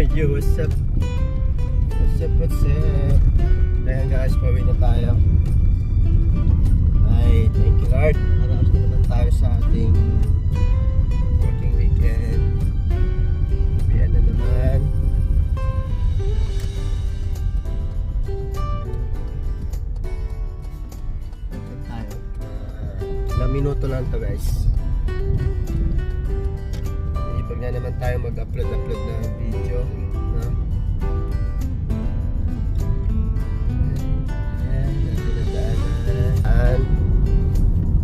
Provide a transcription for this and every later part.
Yo, what's up? What's up, what's up? Ayan guys, pauwi na tayo. Ay, thank you Lord. Haraos na naman tayo sa ating working weekend. Uwian na naman. Saan tayo? Ah, ilang minuto lang to guys. Tayo mag-upload-upload na video. No? Ayan, natin ang daanan.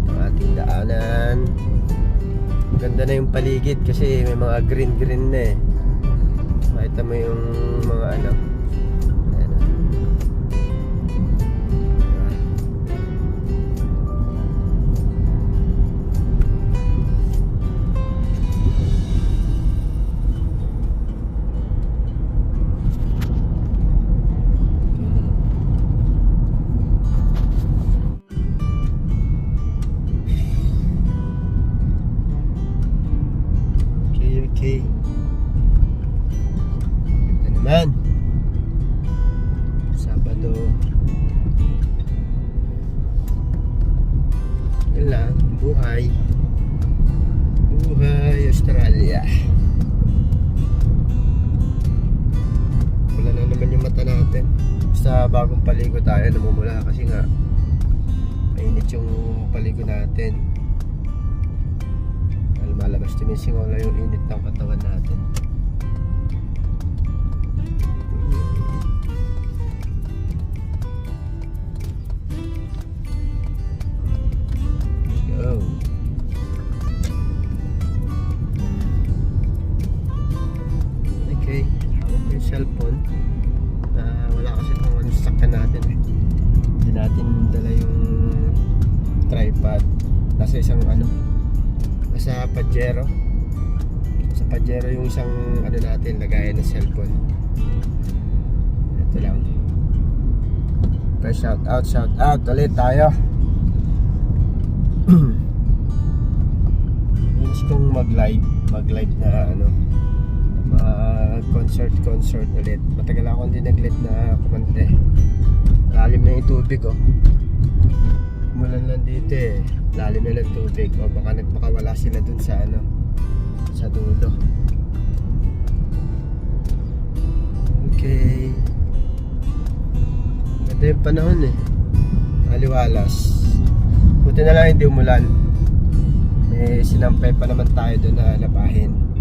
Ang ating daanan. Ganda na yung paligid kasi may mga green-green na eh. Makita mo yung mga ano. Lang, buhay. Buhay Australia. Wala na naman yung mata natin. Sa bagong paligo tayo, namumula kasi nga mainit yung paligo natin. Lumalabas tumisingawla yung init ng katawan natin. Cellphone. Ah, wala kasi itong ano, natin eh. Hindi natin dala yung tripod. Nasa isang ano, sa Pajero sa Pajero yung isang ano natin lagayan ng cellphone ito lang okay, shout out shout out ulit tayo Miss kong mag live mag live na ano mag concert concert ulit matagal ako hindi nag live na kumante lalim na yung tubig oh Mulan lang dito eh. Lalim na ng tubig. O baka nagpakawala sila dun sa ano. Sa dulo. Okay. Ganda yung panahon eh. Aliwalas. Buti na lang hindi umulan. Eh, sinampay pa naman tayo doon na labahin.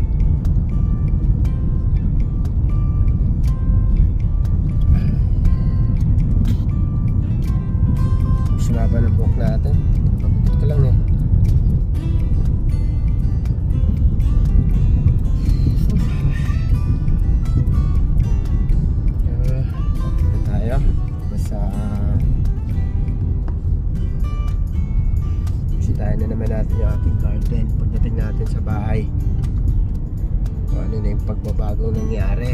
Bisitahin na naman natin yung ating garden pagdating natin sa bahay. Kung ano na yung pagbabagong nangyari.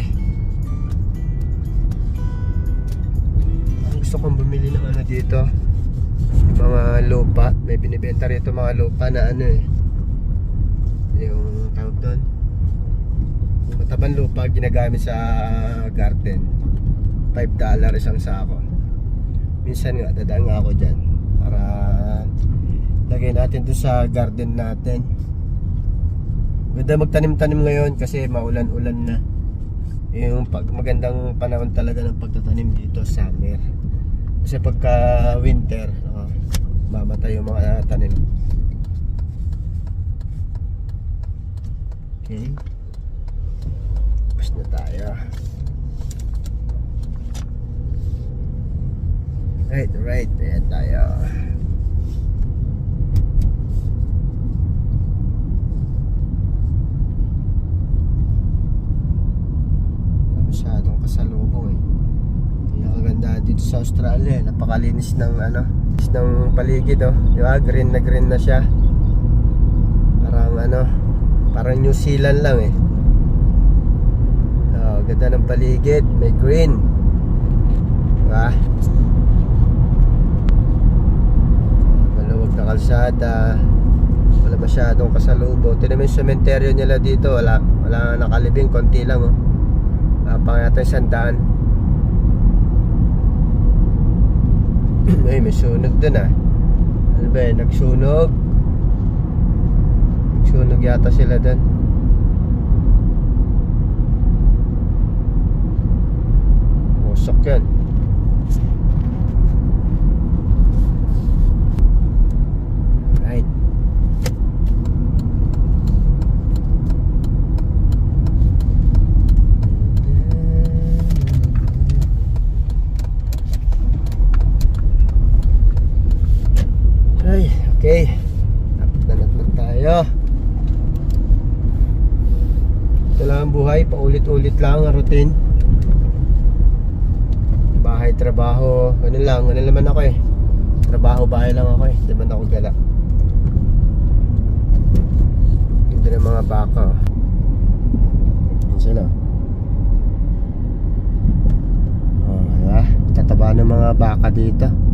Ang gusto kong bumili ng ano dito yung mga lupa. May binibenta rito mga lupa na ano eh. Yung tawag doon? Yung matabang lupa ginagamit sa garden. 5 dollar isang sako. Minsan nga dadaan nga ako dyan para lagay natin doon sa garden natin ganda magtanim-tanim ngayon kasi maulan-ulan na yung pag magandang panahon talaga ng pagtatanim dito summer kasi pagka winter, oh, mamatay yung mga tanim. Okay. Tapos na tayo. Right, right. Ayan tayo. Masyadong kasalubong eh. Pinakaganda dito sa Australia, napakalinis ng ano, ng paligid oh. Di ba? Green na green na siya. Parang ano, parang New Zealand lang eh. Oh, ganda ng paligid, may green. Di ba? Maluwag na kalsada. Wala masyadong kasalubong. Tignan mo yung cementerio nila dito, wala wala nakalibing, konti lang oh. Tapang yata yung sandaan. Ay, may sunog dun ah. Ano ba eh, nagsunog. Nagsunog yata sila dun. Usok yan. Right. Ay, okay. Dapat na naman tayo. Ito buhay, paulit-ulit lang ang routine. Bahay, trabaho, ganun lang, ganun naman ako eh. Trabaho, bahay lang ako eh, di man ako gala. Ganda ng mga baka. sila. Oh, diba? Tataba ng mga baka dito.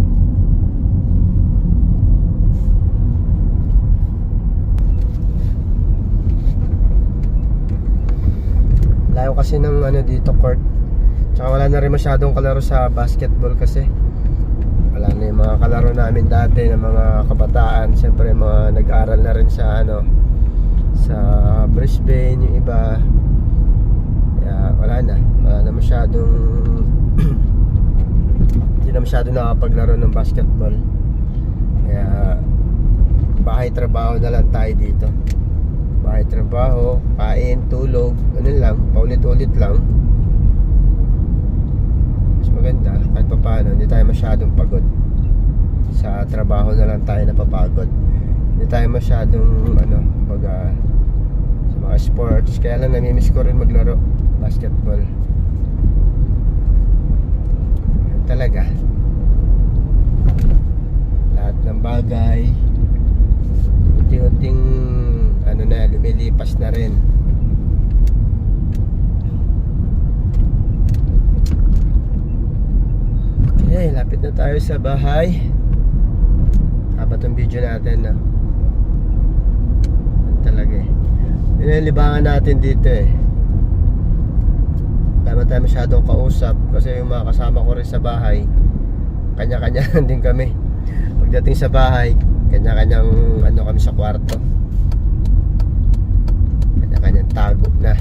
Kasi ng ano dito court. Tsaka wala na rin masyadong kalaro sa basketball kasi. Wala na yung mga kalaro namin dati ng mga kabataan. Siyempre mga nag-aral na rin sa ano sa Brisbane yung iba. Kaya wala na. Wala na masyadong hindi na masyado nakapaglaro ng basketball. Kaya bahay trabaho na lang tayo dito bahay trabaho, kain, tulog, ganun lang, paulit-ulit lang. Mas maganda, kahit pa paano, hindi tayo masyadong pagod. Sa trabaho na lang tayo napapagod. Hindi tayo masyadong, ano, baga, sa mga sports. Kaya lang namimiss ko rin maglaro, basketball. Talaga. Lahat ng bagay, unti-unting ano na, lumilipas na rin. Okay, lapit na tayo sa bahay. Haba tong video natin, no? Yan talaga eh. Yun yung libangan natin dito eh. Wala tayo masyadong kausap kasi yung mga kasama ko rin sa bahay, kanya-kanya din kami. Pagdating sa bahay, kanya-kanyang ano kami sa kwarto kanya-kanyang tago na.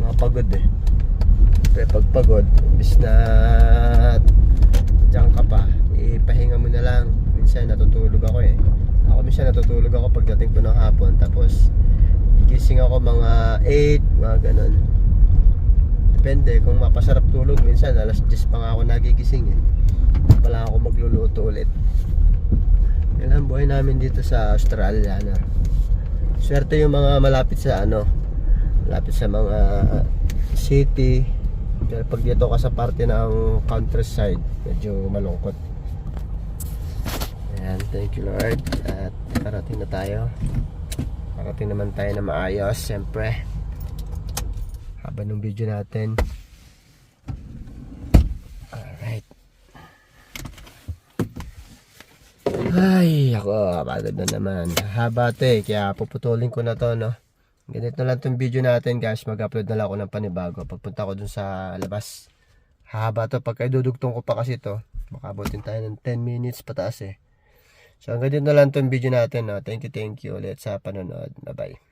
Mapagod eh. Pero pag pagod imbis na diyan ka pa ipahinga mo na lang. Minsan natutulog ako eh. Ako minsan natutulog ako pagdating ko ng hapon. Tapos gising ako mga 8 mga ganun. Depende kung mapasarap tulog. Minsan alas 10 pa nga ako nagigising eh. Pala ako magluluto ulit. Yan ang buhay namin dito sa Australia na swerte yung mga malapit sa ano malapit sa mga city. Pero pag dito ka sa parte ng countryside medyo malungkot. Ayan, thank you Lord. At parating na tayo. Parating naman tayo na maayos siyempre haba ng video natin Ay, ako, pagod na naman. Haba to eh, kaya puputulin ko na to, no? Ganito na lang tong video natin, guys. Mag-upload na lang ako ng panibago. Pagpunta ko dun sa labas. Haba to, pagka idudugtong ko pa kasi to, makabutin tayo ng 10 minutes pataas eh. So, hanggang dito na lang tong video natin, no? Thank you, thank you ulit sa panonood. Bye-bye.